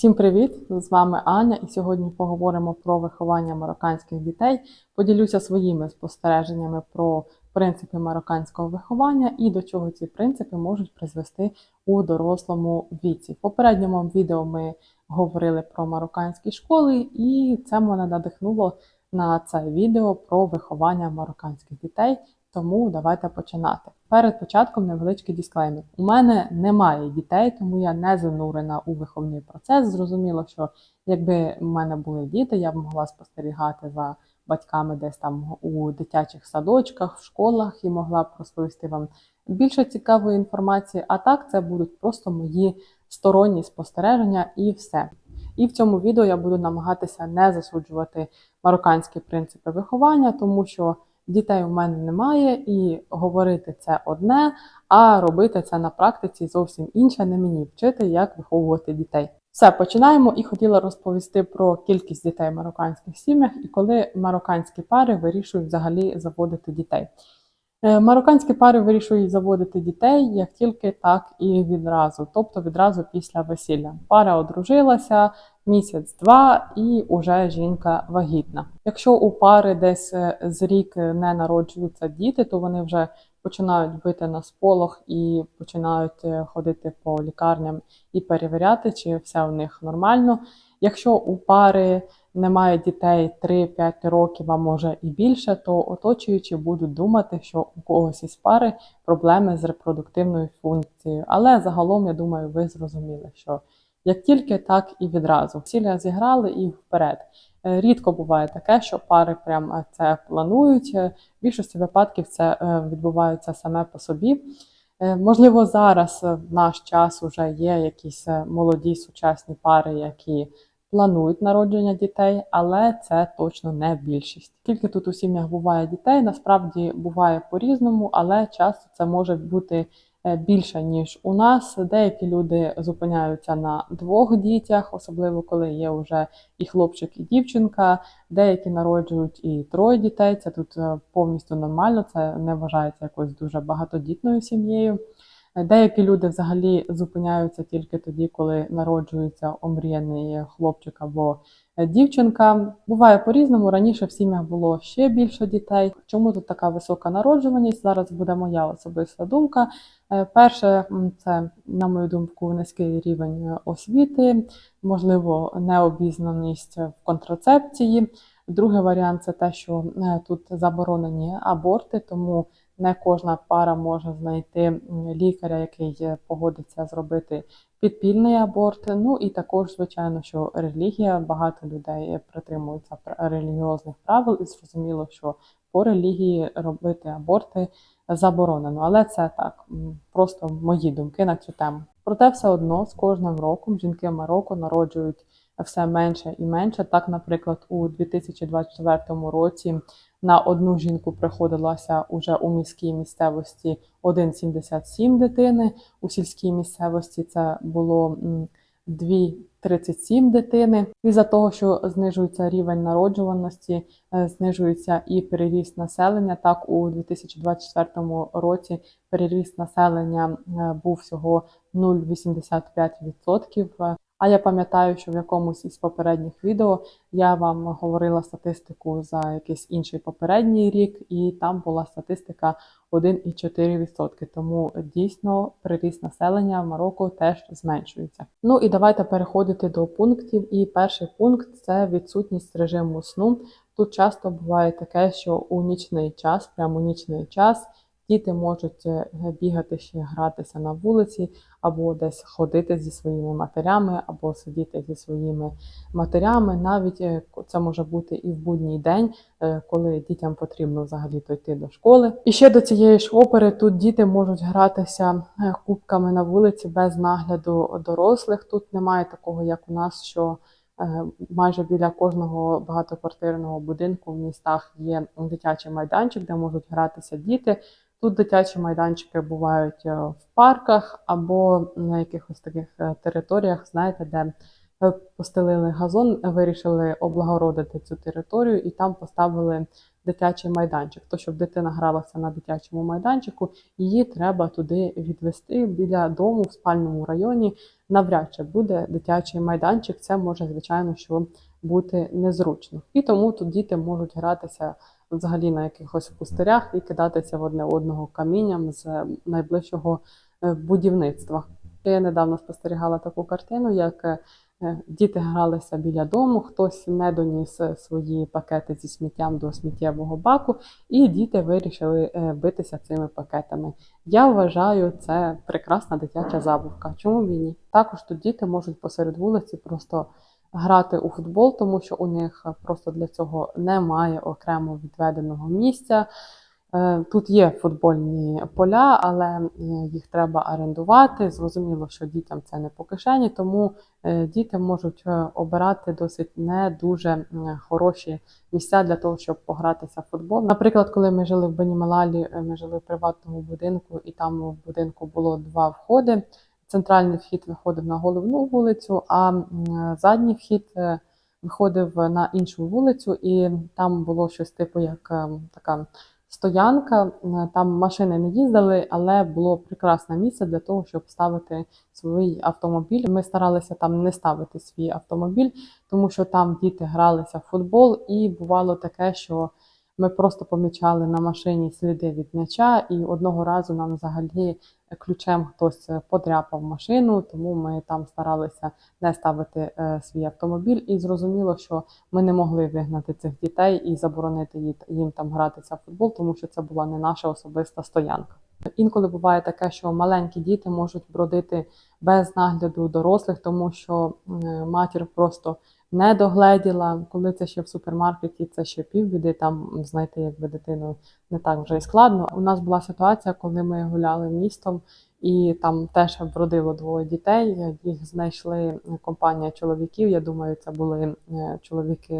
Всім привіт! З вами Аня, і сьогодні поговоримо про виховання марокканських дітей. Поділюся своїми спостереженнями про принципи марокканського виховання і до чого ці принципи можуть призвести у дорослому віці. В попередньому відео ми говорили про марокканські школи, і це мене надихнуло на це відео про виховання марокканських дітей. Тому давайте починати. Перед початком невеличкий дисклеймер. У мене немає дітей, тому я не занурена у виховний процес. Зрозуміло, що якби в мене були діти, я б могла спостерігати за батьками десь там у дитячих садочках, в школах і могла б розповісти вам більше цікавої інформації. А так це будуть просто мої сторонні спостереження і все. І в цьому відео я буду намагатися не засуджувати марокканські принципи виховання, тому що дітей у мене немає, і говорити це одне, а робити це на практиці зовсім інше. Не мені вчити, як виховувати дітей. Все, починаємо і хотіла розповісти про кількість дітей в марокканських сім'ях і коли марокканські пари вирішують взагалі заводити дітей. Е, Марокканські пари вирішують заводити дітей як тільки так і відразу, тобто відразу після весілля. Пара одружилася місяць-два, і уже жінка вагітна. Якщо у пари десь е, з рік не народжуються діти, то вони вже починають бити на сполох і починають е, ходити по лікарням і перевіряти, чи все у них нормально. Якщо у пари немає дітей 3-5 років, а може і більше, то оточуючі будуть думати, що у когось із пари проблеми з репродуктивною функцією. Але загалом, я думаю, ви зрозуміли, що як тільки так і відразу. Цілля зіграли і вперед. Е, Рідко буває таке, що пари прям е, це планують. Е, В більшості випадків це е, відбувається саме по собі. Е, Можливо, зараз е, в наш час вже є якісь е, молоді сучасні пари, які планують народження дітей, але це точно не більшість. Скільки тут у сім'ях буває дітей, насправді буває по-різному, але часто це може бути е, більше, ніж у нас. Деякі люди зупиняються на двох дітях, особливо коли є вже і хлопчик, і дівчинка. Деякі народжують і троє дітей. Це тут е, повністю нормально, це не вважається якось дуже багатодітною сім'єю. Деякі люди взагалі зупиняються тільки тоді, коли народжується омріяний хлопчик або дівчинка. Буває по-різному. Раніше в сім'ях було ще більше дітей. Чому тут така висока народжуваність? Зараз буде моя особиста думка. Е, Перше, це, на мою думку, низький рівень освіти, можливо, необізнаність в контрацепції. Другий варіант це те, що е, тут заборонені аборти, тому не кожна пара може знайти лікаря, який е, погодиться зробити підпільний аборт. Ну і також, звичайно, що релігія, багато людей притримуються пр- релігіозних правил, і зрозуміло, що по релігії робити аборти заборонено. Але це так, просто мої думки на цю тему. Проте все одно з кожним роком жінки Марокко народжують все менше і менше. Так, наприклад, у 2024 році на одну жінку приходилося уже у міській місцевості 1,77 дитини. У сільській місцевості це було м, 2,37 дитини. Із-за того, що знижується рівень народжуваності, е, знижується і переріст населення. Так, у 2024 році переріст населення е, був всього 0,85%. А я пам'ятаю, що в якомусь із попередніх відео я вам говорила статистику за якийсь інший попередній рік, і там була статистика 1,4%. Тому дійсно приріст населення в Марокко теж зменшується. Ну і давайте переходити до пунктів. І перший пункт це відсутність режиму сну. Тут часто буває таке, що у нічний час, прямо у нічний час, діти можуть е, бігати ще гратися на вулиці, або десь ходити зі своїми матерями, або сидіти зі своїми матерями. Навіть е, це може бути і в будній день, е, коли дітям потрібно взагалі то йти до школи. І ще до цієї ж опери тут діти можуть гратися кубками на вулиці без нагляду дорослих. Тут немає такого, як у нас, що майже біля кожного багатоквартирного будинку в містах є дитячий майданчик, де можуть гратися діти. Тут дитячі майданчики бувають е, в парках або на якихось таких е, територіях, знаєте, де е, постелили газон, вирішили облагородити цю територію і там поставили дитячий майданчик. То, щоб дитина гралася на дитячому майданчику, її треба туди відвести біля дому в спальному районі. Навряд чи буде дитячий майданчик. Це може, звичайно, що бути незручно. І тому тут діти можуть гратися взагалі на якихось пустирях і кидатися в одне одного камінням з найближчого е, будівництва. Я недавно спостерігала таку картину, як е, діти гралися біля дому, хтось не доніс е, свої пакети зі сміттям до сміттєвого баку, і діти вирішили битися цими пакетами. Я вважаю, це прекрасна дитяча забавка. Чому б ні? Також тут діти можуть посеред вулиці просто грати у футбол, тому що у них просто для цього немає окремо відведеного місця. Е, Тут є футбольні поля, але е, їх треба орендувати. Зрозуміло, що дітям це не по кишені, тому е, діти можуть е, обирати досить не дуже хороші місця для того, щоб погратися в футбол. Наприклад, коли ми жили в Бенімалалі, е, ми жили в приватному будинку, і там в будинку було два входи. Центральний вхід виходив на головну вулицю, а задній вхід е, виходив на іншу вулицю, і там було щось типу як е, така стоянка. Е, Там машини не їздили, але було прекрасне місце для того, щоб ставити свій автомобіль. Ми старалися там не ставити свій автомобіль, тому що там діти гралися в футбол, і бувало таке, що ми просто помічали на машині сліди від м'яча, і одного разу нам взагалі ключем хтось подряпав машину, тому ми там старалися не ставити е, свій автомобіль. І зрозуміло, що ми не могли вигнати цих дітей і заборонити їм там гратися в футбол, тому що це була не наша особиста стоянка. Інколи буває таке, що маленькі діти можуть бродити без нагляду дорослих, тому що матір просто не догледіла. Коли це ще в супермаркеті, це ще півбіди, там знайти якби дитину не так вже і складно. У нас була ситуація, коли ми гуляли містом, і там теж бродило двоє дітей. Їх знайшли компанія чоловіків. Я думаю, це були е, чоловіки.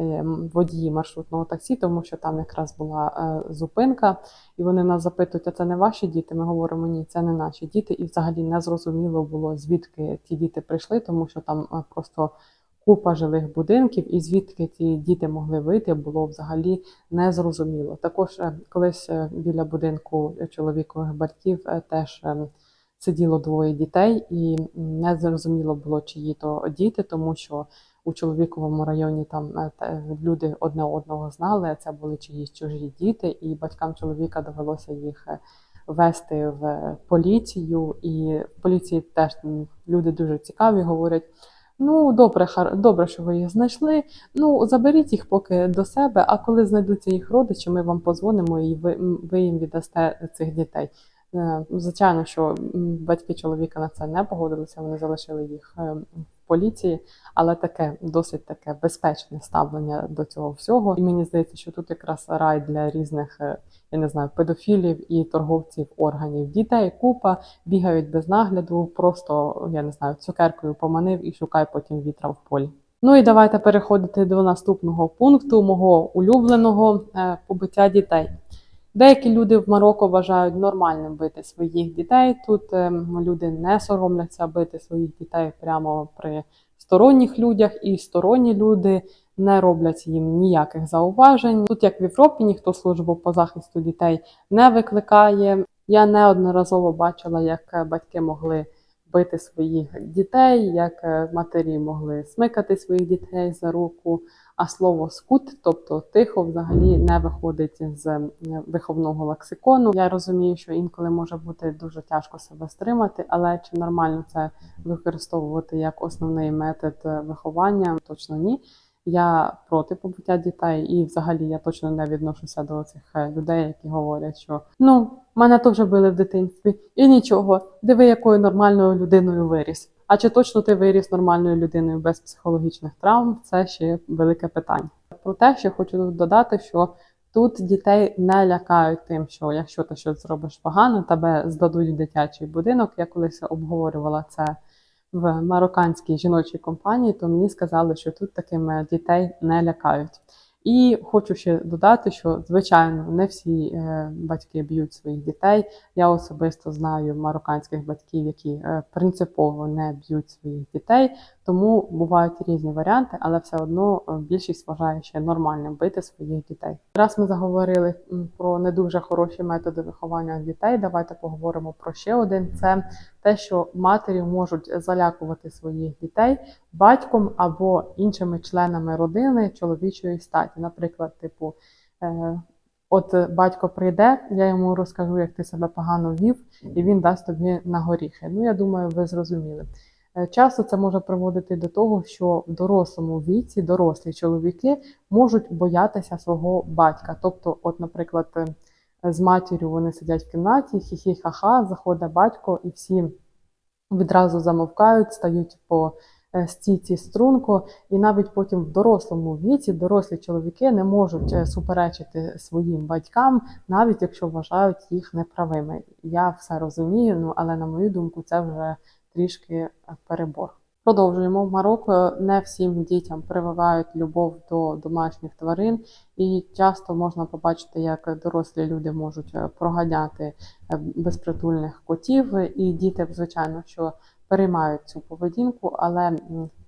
е, Водії маршрутного таксі, тому що там якраз була е, зупинка, і вони нас запитують, а це не ваші діти? Ми говоримо, ні, це не наші діти. І взагалі не зрозуміло було, звідки ті діти прийшли, тому що там просто купа жилих будинків, і звідки ці діти могли вийти, було взагалі незрозуміло. Також е, колись е, біля будинку чоловікових батьків е, теж сиділо двоє дітей, і м, не зрозуміло було, чиї то діти, тому що у чоловіковому районі там люди одне одного знали, це були чиїсь чужі діти, і батькам чоловіка довелося їх вести в поліцію. І в поліції теж люди дуже цікаві, говорять. Ну, добре, добре, що ви їх знайшли. Ну, заберіть їх поки до себе, а коли знайдуться їх родичі, ми вам позвонимо і ви, ви їм віддасте цих дітей. Е, Звичайно, що батьки чоловіка на це не погодилися, вони залишили їх е, в поліції, але таке досить таке безпечне ставлення до цього всього. І мені здається, що тут якраз рай для різних, е, я не знаю, педофілів і торговців органів. Дітей купа бігають без нагляду, просто я не знаю, цукеркою поманив і шукай потім вітра в полі. Ну і давайте переходити до наступного пункту мого улюбленого е, побиття дітей. Деякі люди в Марокко вважають нормальним бити своїх дітей. Тут е, люди не соромляться бити своїх дітей прямо при сторонніх людях, і сторонні люди не роблять їм ніяких зауважень. Тут, як в Європі, ніхто службу по захисту дітей не викликає. Я неодноразово бачила, як е, батьки могли бити своїх дітей, як е, матері могли смикати своїх дітей за руку. А слово скут, тобто тихо, взагалі не виходить з виховного лексикону. Я розумію, що інколи може бути дуже тяжко себе стримати, але чи нормально це використовувати як основний метод е, виховання? Точно ні. Я проти побиття дітей, і взагалі я точно не відношуся до цих е, людей, які говорять, що ну мене теж били в дитинстві, і нічого, диви, якою нормальною людиною виріс. А чи точно ти виріс нормальною людиною без психологічних травм? Це ще велике питання. Про те, що хочу додати, що тут дітей не лякають тим, що якщо ти щось зробиш погано, тебе здадуть в дитячий будинок. Я колись обговорювала це в марокканській жіночій компанії, то мені сказали, що тут такими дітей не лякають. І хочу ще додати, що звичайно не всі е, батьки б'ють своїх дітей. Я особисто знаю марокканських батьків, які е, принципово не б'ють своїх дітей, тому бувають різні варіанти, але все одно е, більшість вважає ще нормальним бити своїх дітей. Раз ми заговорили про не дуже хороші методи виховання дітей. Давайте поговоримо про ще один: це те, що матері можуть залякувати своїх дітей батьком або іншими членами родини чоловічої статі. Наприклад, типу, е, от батько прийде, я йому розкажу, як ти себе погано вів, і він дасть тобі на горіхи. Ну, я думаю, ви зрозуміли. Е, Часто це може приводити до того, що в дорослому віці дорослі чоловіки можуть боятися свого батька. Тобто, от, наприклад, е, з матір'ю вони сидять в кімнаті, хі-хі-ха-ха, заходить батько, і всі відразу замовкають, стають по е, стійці струнку, і навіть потім в дорослому віці дорослі чоловіки не можуть суперечити своїм батькам, навіть якщо вважають їх неправими. Я все розумію, ну але на мою думку, це вже трішки е, перебор. Продовжуємо. В Марокко не всім дітям прививають любов до домашніх тварин, і часто можна побачити, як дорослі люди можуть е, проганяти е, безпритульних котів, і діти, звичайно, що переймають цю поведінку, але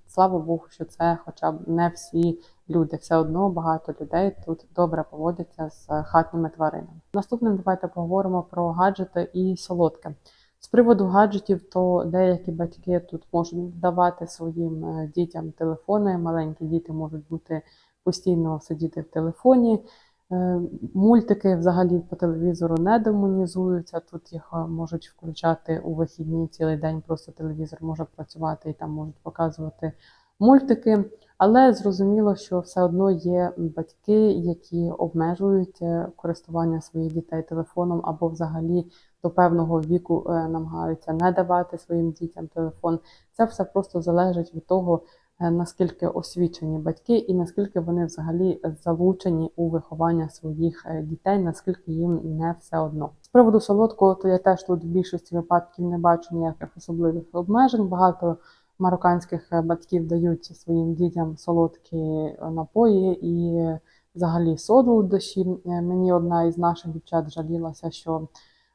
слава Богу, що це хоча б не всі люди. Все одно багато людей тут добре поводяться з хатніми тваринами. Наступним давайте поговоримо про гаджети і солодке. З приводу гаджетів, то деякі батьки тут можуть давати своїм е, дітям телефони. Маленькі діти можуть бути постійно сидіти в телефоні. Е, Мультики взагалі по телевізору не демонізуються. Тут їх е, можуть включати у вихідні цілий день. Просто телевізор може працювати і там можуть показувати мультики. Але зрозуміло, що все одно є батьки, які обмежують е, користування своїх дітей телефоном або взагалі до певного віку е, намагаються не давати своїм дітям телефон. Це все просто залежить від того, е, наскільки освічені батьки і наскільки вони взагалі залучені у виховання своїх дітей, наскільки їм не все одно. З приводу солодкого, то я теж тут в більшості випадків не бачу ніяких особливих обмежень. Багато марокканських е, батьків дають своїм дітям солодкі е, напої і взагалі соду у душі. Е, Мені одна із наших дівчат жалілася, що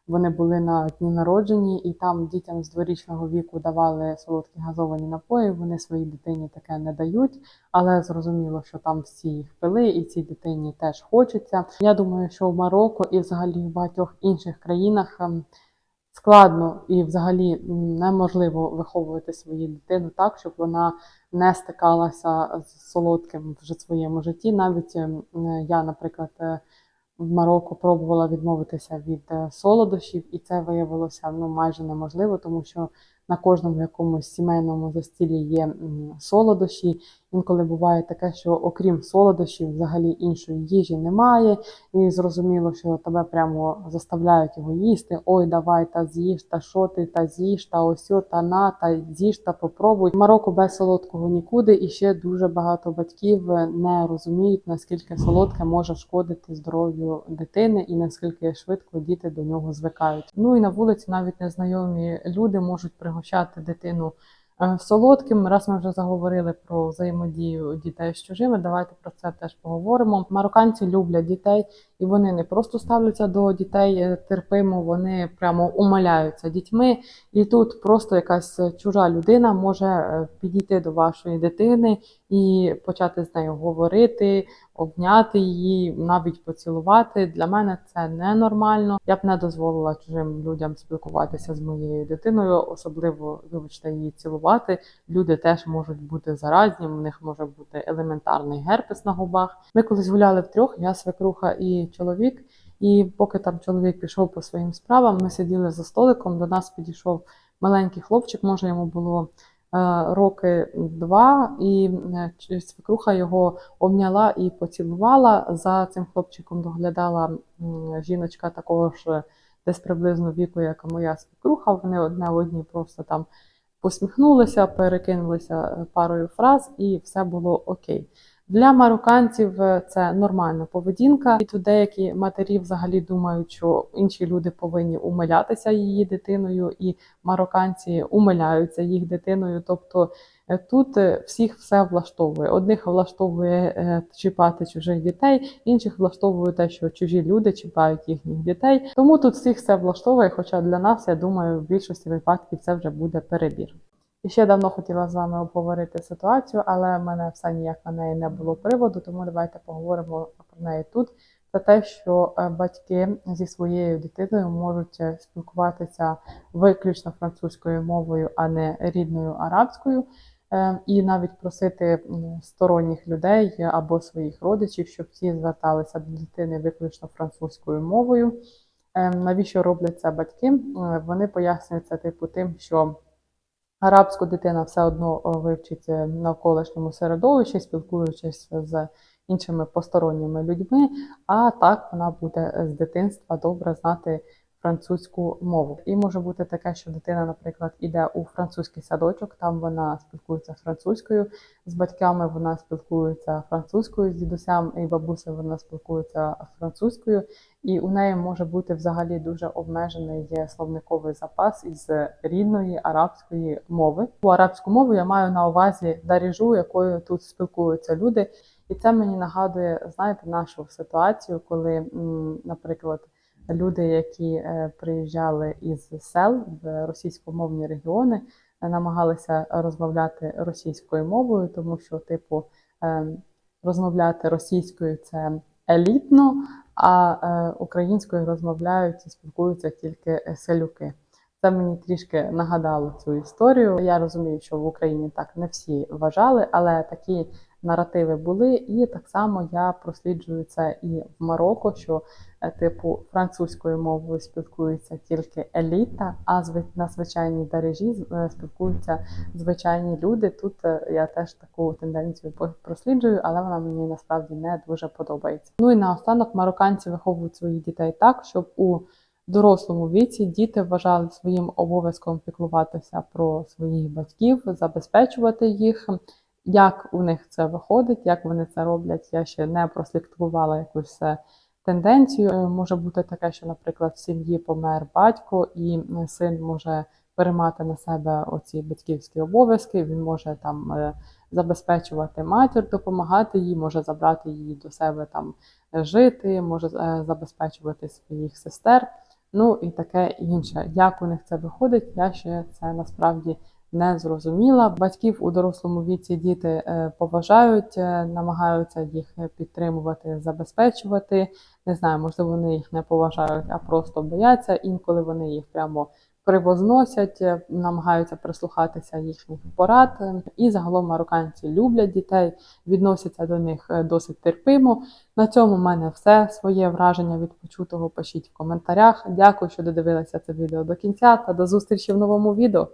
вони були на дні народженні, і там дітям з дворічного віку давали солодкі газовані напої. Вони своїй дитині таке не дають, але зрозуміло, що там всі їх пили, і цій дитині теж хочеться. Я думаю, що в Марокко і взагалі в багатьох інших країнах. Складно і взагалі неможливо виховувати свою дитину так, щоб вона не стикалася з солодким в своєму житті. Навіть ем, я, наприклад, е, в Марокко пробувала відмовитися від е, солодощів, і це виявилося ну, майже неможливо, тому що на кожному якомусь сімейному застіллі є солодощі. Інколи буває таке, що окрім солодощів, взагалі іншої їжі немає, і зрозуміло, що тебе прямо заставляють його їсти. Ой, давай та з'їж, та що ти, та з'їж, та ось о, та на, та з'їж, та попробуй. Марокко без солодкого нікуди, і ще дуже багато батьків не розуміють, наскільки солодке може шкодити здоров'ю дитини і наскільки швидко діти до нього звикають. Ну і на вулиці навіть незнайомі люди можуть пригощати дитину. е, Солодким, раз ми вже заговорили про взаємодію дітей з чужими, давайте про це теж поговоримо. Марокканці люблять дітей, і вони не просто ставляться до дітей е, терпимо, вони прямо умиляються дітьми. І тут просто якась чужа людина може е, підійти до вашої дитини і почати з нею говорити, обняти її, навіть поцілувати. Для мене це ненормально. Я б не дозволила чужим людям спілкуватися з моєю дитиною, особливо вибачте її цілувати. Люди теж можуть бути заразні, в них може бути елементарний герпес на губах. Ми колись гуляли втрьох, я свекруха і чоловік. І поки там чоловік пішов по своїм справам, ми сиділи за столиком. До нас підійшов маленький хлопчик, може йому було роки два, і е, свекруха його обняла і поцілувала. За цим хлопчиком доглядала жіночка такого ж десь приблизно віку, як моя свекруха. Вони одне одні просто там посміхнулися, перекинулися е, парою фраз, і все було окей. Для марокканців е, це нормальна поведінка, і тут деякі матері взагалі думають, що інші люди повинні умилятися її дитиною, і марокканці умиляються їх дитиною. Тобто Е, Тут е, всіх все влаштовує. Одних влаштовує чіпати чужих дітей, інших влаштовує те, що чужі люди чіпають їхніх дітей. Тому тут всіх все влаштовує. Хоча для нас, я думаю, в більшості випадків це вже буде перебір. І ще давно хотіла з вами обговорити ситуацію, але в мене все ніяк на неї не було приводу, тому давайте поговоримо про неї тут. Це те, що е, батьки зі своєю дитиною можуть е, спілкуватися виключно французькою мовою, а не рідною арабською, Е, і навіть просити сторонніх людей або своїх родичів, щоб ті зверталися до дитини виключно французькою мовою. Навіщо роблять це батьки? Вони пояснюють це типу тим, що арабську дитина все одно вивчить е, навколишньому середовищі, спілкуючись з іншими посторонніми людьми, а так вона буде е, з дитинства добре знати французьку мову. І може бути таке, що дитина, наприклад, іде у французький садочок, там вона спілкується французькою, з батьками вона спілкується французькою, з дідусям і бабусею вона спілкується французькою, і у неї може бути взагалі дуже обмежений словниковий запас із рідної арабської мови. У арабську мову я маю на увазі даріжу, якою тут спілкуються люди. І це мені нагадує, знаєте, нашу ситуацію, коли, наприклад, люди, які е, приїжджали із сел в російськомовні регіони, намагалися розмовляти російською мовою, тому що, типу, е, розмовляти російською це елітно, а е, українською розмовляють і спілкуються тільки селюки. Це мені трішки нагадало цю історію. Я розумію, що в Україні так не всі вважали, але такі наративи були. І так само я просліджую це і в Марокко, що е, типу французькою мовою спілкується тільки еліта, а на звичайній дарежі з- е, спілкуються звичайні люди. Тут е, я теж таку тенденцію просліджую, але вона мені насправді не дуже подобається. Ну і наостанок марокканці виховують своїх дітей так, щоб у дорослому віці діти вважали своїм обов'язком піклуватися про своїх батьків, забезпечувати їх. Як у них це виходить, як вони це роблять, я ще не прослідкувала якусь тенденцію. Е, Може бути таке, що, наприклад, в сім'ї помер батько, і син може переймати на себе оці батьківські обов'язки. Він може там е, забезпечувати матір, допомагати їй, може забрати її до себе там е, жити, може забезпечувати своїх сестер. Ну і таке інше. Як у них це виходить, я ще це насправді не зрозуміла. Батьків у дорослому віці діти е, поважають, е, намагаються їх підтримувати, забезпечувати. Не знаю, можливо, вони їх не поважають, а просто бояться. Інколи вони їх прямо привозносять, е, намагаються прислухатися їхніх порад. І загалом марокканці люблять дітей, відносяться до них досить терпимо. На цьому в мене все. Своє враження від почутого пишіть в коментарях. Дякую, що додивилися це відео до кінця та до зустрічі в новому відео.